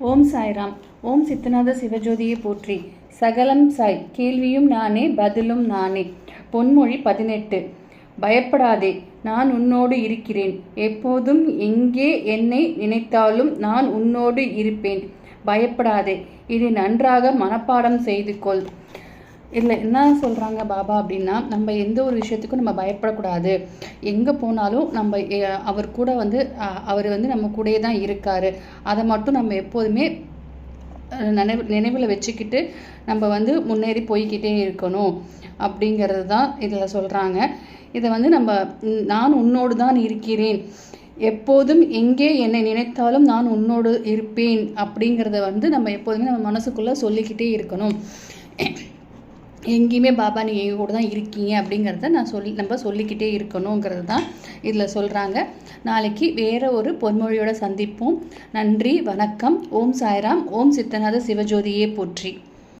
ஓம் சாய்ராம். ஓம் சித்தநாத சிவஜோதியை போற்றி. சகலம் சாய். கேள்வியும் நானே பதிலும் நானே. பொன்மொழி பதினெட்டு. பயப்படாதே நான் உன்னோடு இருக்கிறேன். எப்போதும் எங்கே என்னை நினைத்தாலும் நான் உன்னோடு இருப்பேன். பயப்படாதே இதை நன்றாக மனப்பாடம் செய்து கொள். இதில் என்ன சொல்கிறாங்க பாபா அப்படின்னா நம்ம எந்த ஒரு விஷயத்துக்கும் நம்ம பயப்படக்கூடாது. எங்கே போனாலும் நம்ம அவர் கூட வந்து அவர் வந்து நம்ம கூடயே தான் இருக்கார். அதை மட்டும் நம்ம எப்போதுமே நினைவு நினைவில் வச்சுக்கிட்டு நம்ம வந்து முன்னேறி போய்கிட்டே இருக்கணும் அப்படிங்கிறது தான் இதில் சொல்கிறாங்க இதை வந்து நம்ம நான் உன்னோடு தான் இருக்கிறேன். எப்போதும் எங்கே என்னை நினைத்தாலும் நான் உன்னோடு இருப்பேன் அப்படிங்கிறத வந்து நம்ம எப்போதுமே நம்ம மனசுக்குள்ளே சொல்லிக்கிட்டே இருக்கணும். எங்கேயுமே பாபா நீங்கள் எங்கள் கூட தான் இருக்கீங்க அப்படிங்கிறத நான் சொல்லி நம்ம சொல்லிக்கிட்டே இருக்கணுங்கிறது தான் இதில் சொல்கிறாங்க நாளைக்கு வேறு ஒரு பொன்மொழியோட சந்திப்போம். நன்றி வணக்கம். ஓம் சாய்ராம். ஓம் சித்தநாத சிவஜோதியே போற்றி.